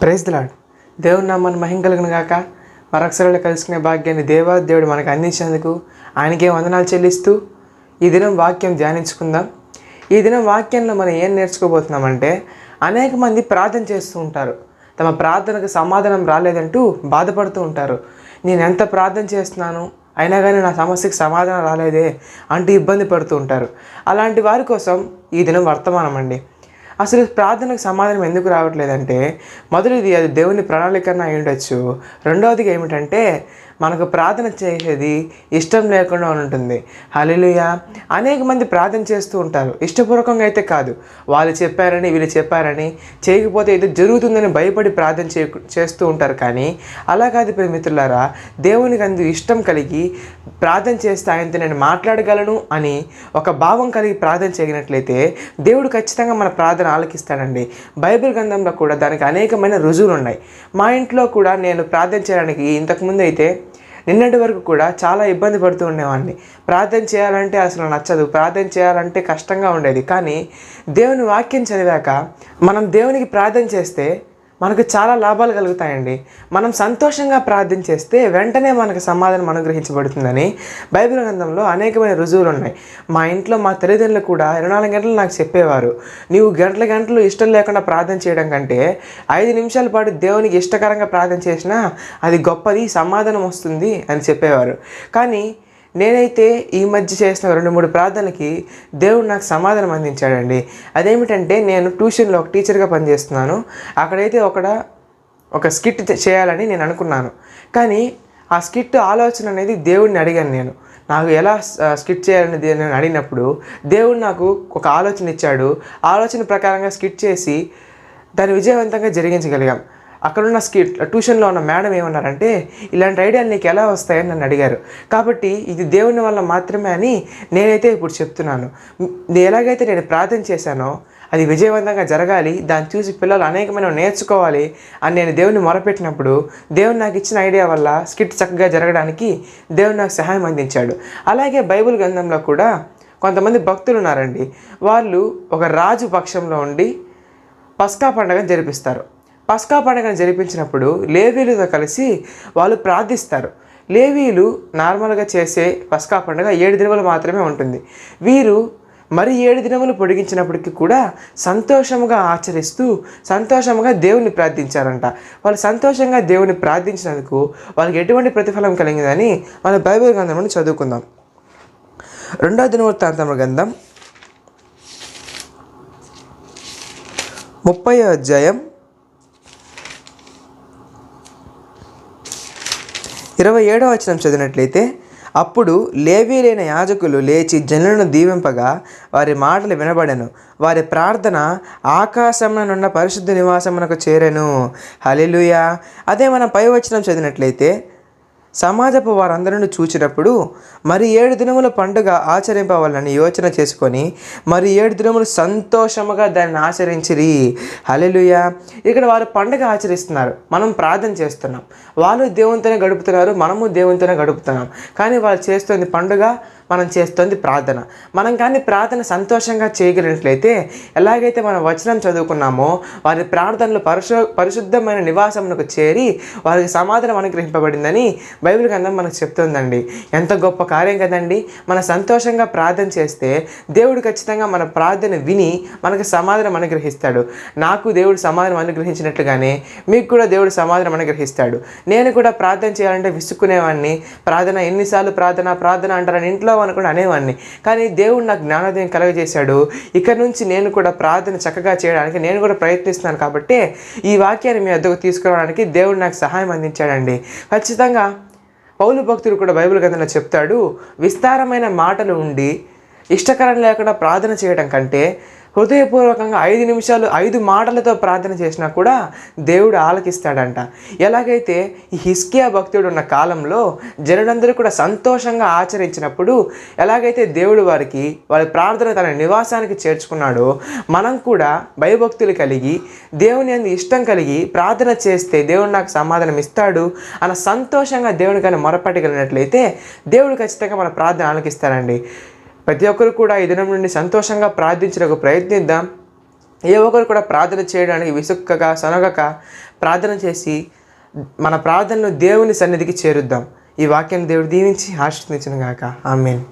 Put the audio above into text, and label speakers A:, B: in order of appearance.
A: Praise దిలాడ్ దేవుని నామాన్ని మహిం కలిగిన గాక మరొకసారి కలుసుకునే భాగ్యాన్ని దేవా దేవుడు మనకు అందించినందుకు ఆయనకే వందనాలు చెల్లిస్తూ ఈ దినం వాక్యం ధ్యానించుకుందాం. ఈ దినం వాక్యంలో మనం ఏం నేర్చుకోబోతున్నామంటే అనేక మంది ప్రార్థన చేస్తూ ఉంటారు. తమ ప్రార్థనకు సమాధానం రాలేదంటూ బాధపడుతూ ఉంటారు. నేను ఎంత ప్రార్థన చేస్తున్నాను అయినా కానీ నా సమస్యకు సమాధానం రాలేదే అంటూ ఇబ్బంది పడుతూ ఉంటారు. అలాంటి వారి కోసం ఈ దినం వర్తమానం అండి. అసలు ప్రార్థనకు సమాధానం ఎందుకు రావట్లేదంటే మొదటిది అది దేవుని ప్రణాళికన అయి ఉండొచ్చు. రెండవదిగా ఏమిటంటే మనకు ప్రార్థన చేసేది ఇష్టం లేకుండా ఉంటుంది హలిలుయ అనేక మంది ప్రార్థన చేస్తూ ఉంటారు. ఇష్టపూర్వకంగా అయితే కాదు. వాళ్ళు చెప్పారని వీళ్ళు చెప్పారని చేయకపోతే ఏదో జరుగుతుందని భయపడి ప్రార్థన చే చేస్తూ ఉంటారు కానీ అలా కాదు ప్రియ మిత్రులారా దేవునికి అందు ఇష్టం కలిగి ప్రార్థన చేస్తే ఆయనతో నేను మాట్లాడగలను అని ఒక భావం కలిగి ప్రార్థన చేయనట్లయితే దేవుడు ఖచ్చితంగా మన ప్రార్థన ఆలకిస్తాడండి. బైబిల్ గ్రంథంలో కూడా దానికి అనేకమైన రుజువులు ఉన్నాయి మా ఇంట్లో కూడా నేను ప్రార్థన చేయడానికి ఇంతకుముందు అయితే నిన్నటి వరకు కూడా చాలా ఇబ్బంది పడుతూ ఉండేవాడిని. ప్రార్థన చేయాలంటే అసలు నచ్చదు. ప్రార్థన చేయాలంటే కష్టంగా ఉండేది. కానీ దేవుని వాక్యం చదివాక మనం దేవునికి ప్రార్థన చేస్తే మనకు చాలా లాభాలు కలుగుతాయండి. మనం సంతోషంగా ప్రార్థన చేస్తే వెంటనే మనకు సమాధానం అనుగ్రహించబడుతుందని బైబిల్ గ్రంథంలో అనేకమైన రుజువులు ఉన్నాయి. మా ఇంట్లో మా తల్లిదండ్రులు కూడా ఇరవై నాలుగు గంటలు నాకు చెప్పేవారు. నీవు గంటల గంటలు ఇష్టం లేకుండా ప్రార్థన చేయడం కంటే ఐదు నిమిషాల పాటు దేవునికి ఇష్టకరంగా ప్రార్థన చేసినా అది గొప్పది సమాధానం వస్తుంది అని చెప్పేవారు. కానీ నేనైతే ఈ మధ్య చేసిన రెండు మూడు ప్రార్థనలకి దేవుడు నాకు సమాధానం అందించాడండి. అదేమిటంటే నేను ట్యూషన్లో ఒక టీచర్గా పనిచేస్తున్నాను. అక్కడైతే ఒకడ ఒక స్కిట్ చేయాలని నేను అనుకున్నాను. కానీ ఆ స్కిట్ ఆలోచన అనేది దేవుడిని అడిగాను నేను. నాకు ఎలా స్కిట్ చేయాలని నేను అడిగినప్పుడు దేవుడు నాకు ఒక ఆలోచన ఇచ్చాడు. ఆలోచన ప్రకారంగా స్కిట్ చేసి దాన్ని విజయవంతంగా జరిగించగలిగాం. అక్కడున్న స్కిట్ ట్యూషన్లో ఉన్న మేడం ఏమన్నారంటే ఇలాంటి ఐడియాలు నీకు ఎలా వస్తాయని నన్ను అడిగారు. కాబట్టి ఇది దేవుని వల్ల మాత్రమే అని నేనైతే ఇప్పుడు చెప్తున్నాను. ఎలాగైతే నేను ప్రార్థన చేశానో అది విజయవంతంగా జరగాలి దాన్ని చూసి పిల్లలు అనేకమైన నేర్చుకోవాలి అని నేను దేవుని మొరపెట్టినప్పుడు దేవుడు నాకు ఇచ్చిన ఐడియా వల్ల స్కిట్ చక్కగా జరగడానికి దేవుడు నాకు సహాయం అందించాడు. అలాగే బైబిల్ గ్రంథంలో కూడా కొంతమంది భక్తులు ఉన్నారండి. వాళ్ళు ఒక రాజు పక్షంలో ఉండి పస్కా పండుగను జరిపిస్తారు. పస్కా పండుగను జరిపించినప్పుడు లేవీలతో కలిసి వాళ్ళు ప్రార్థిస్తారు. లేవీలు నార్మల్గా చేసే పస్కా పండుగ ఏడు దినములు మాత్రమే ఉంటుంది. వీరు మరి ఏడు దినములు పొడిగించినప్పటికీ కూడా సంతోషంగా ఆచరిస్తూ సంతోషంగా దేవుని ప్రార్థించారంట. వాళ్ళు సంతోషంగా దేవుని ప్రార్థించినందుకు వాళ్ళకి ఎటువంటి ప్రతిఫలం కలిగిందని మన బైబిల్ గ్రంథంలో చదువుకుందాం. రెండో దినవృత్తాంతముల గ్రంథం ముప్పై అధ్యాయం ఇరవై ఏడవ వచనం చదివినట్లయితే అప్పుడు లేవీలైన యాజకులు లేచి జనులను దీవింపగా వారి మాటలు వినబడెను. వారి ప్రార్థన ఆకాశమునున్న పరిశుద్ధ నివాసమునకు చేరెను. హల్లెలూయా. అదే మనం పై వచనం చదివినట్లయితే సమాజపు వారందరిని చూచినప్పుడు మరి ఏడు దినముల పండుగ ఆచరింపవాలని యోచన చేసుకొని మరి ఏడు దినములు సంతోషముగా దాన్ని ఆచరించిరి. హలెలుయ ఇక్కడ వారు పండుగ ఆచరిస్తున్నారు. మనం ప్రార్థన చేస్తున్నాం. వాళ్ళు దేవునితోనే గడుపుతున్నారు. మనము దేవునితోనే గడుపుతున్నాం. కానీ వాళ్ళు చేస్తుంది పండుగ మనం చేస్తుంది ప్రార్థన. మనం కానీ ప్రార్థన సంతోషంగా చేయగలిగినట్లయితే ఎలాగైతే మనం వచనం చదువుకున్నామో వారి ప్రార్థనలు పరిశు పరిశుద్ధమైన నివాసమునకు చేరి వారికి సమాధానం అనుగ్రహింపబడిందని బైబిల్ గ్రంథం మనకు చెప్తుందండి. ఎంత గొప్ప కార్యం కదండి. మన సంతోషంగా ప్రార్థన చేస్తే దేవుడు ఖచ్చితంగా మన ప్రార్థన విని మనకు సమాధానం అనుగ్రహిస్తాడు. నాకు దేవుడు సమాధానం అనుగ్రహించినట్లుగానే మీకు కూడా దేవుడు సమాధానం అనుగ్రహిస్తాడు. నేను కూడా ప్రార్థన చేయాలంటే విసుక్కునేవాడిని ప్రార్థన ఎన్నిసార్లు ప్రార్థన ప్రార్థన అంటారని ఇంట్లో కూడా అనేవాడిని కానీ దేవుడు నాకు జ్ఞానోదయం కలగజేశాడు. ఇక్కడ నుంచి నేను కూడా ప్రార్థన చక్కగా చేయడానికి నేను కూడా ప్రయత్నిస్తున్నాను కాబట్టి ఈ వాక్యాన్ని మీ వద్దకు తీసుకురావడానికి దేవుడు నాకు సహాయం అందించాడండి. ఖచ్చితంగా పౌలు భక్తుడు కూడా బైబిల్ గ్రంథంలో చెప్తాడు విస్తారమైన మాటలు ఉండి ఇష్టకరం లేకుండా ప్రార్థన చేయడం కంటే హృదయపూర్వకంగా ఐదు నిమిషాలు ఐదు మాటలతో ప్రార్థన చేసినా కూడా దేవుడు ఆలకిస్తాడంట. ఎలాగైతే ఈ హిస్కియా భక్తుడు ఉన్న కాలంలో జనులందరూ కూడా సంతోషంగా ఆచరించినప్పుడు ఎలాగైతే దేవుడు వారికి వారి ప్రార్థన తన నివాసానికి చేర్చుకున్నాడో మనం కూడా భయభక్తులు కలిగి దేవుని అందు ఇష్టం కలిగి ప్రార్థన చేస్తే దేవుడు నాకు సమాధానం ఇస్తాడు అన్న సంతోషంగా దేవుని కానీ మొరపట్టగలిగినట్లయితే దేవుడు ఖచ్చితంగా మన ప్రార్థన ఆలకిస్తాడండి ప్రతి ఒక్కరు కూడా ఈ దినం నుండి సంతోషంగా ప్రార్థించడానికి ప్రయత్నిద్దాం. ఏ ఒక్కరు కూడా ప్రార్థన చేయడానికి విసుక్కగా సనగక ప్రార్థన చేసి మన ప్రార్థనను దేవుని సన్నిధికి చేరుద్దాం. ఈ వాక్యాన్ని దేవుడు దీవించి ఆశీర్వదించిన గాక. ఆమెన్.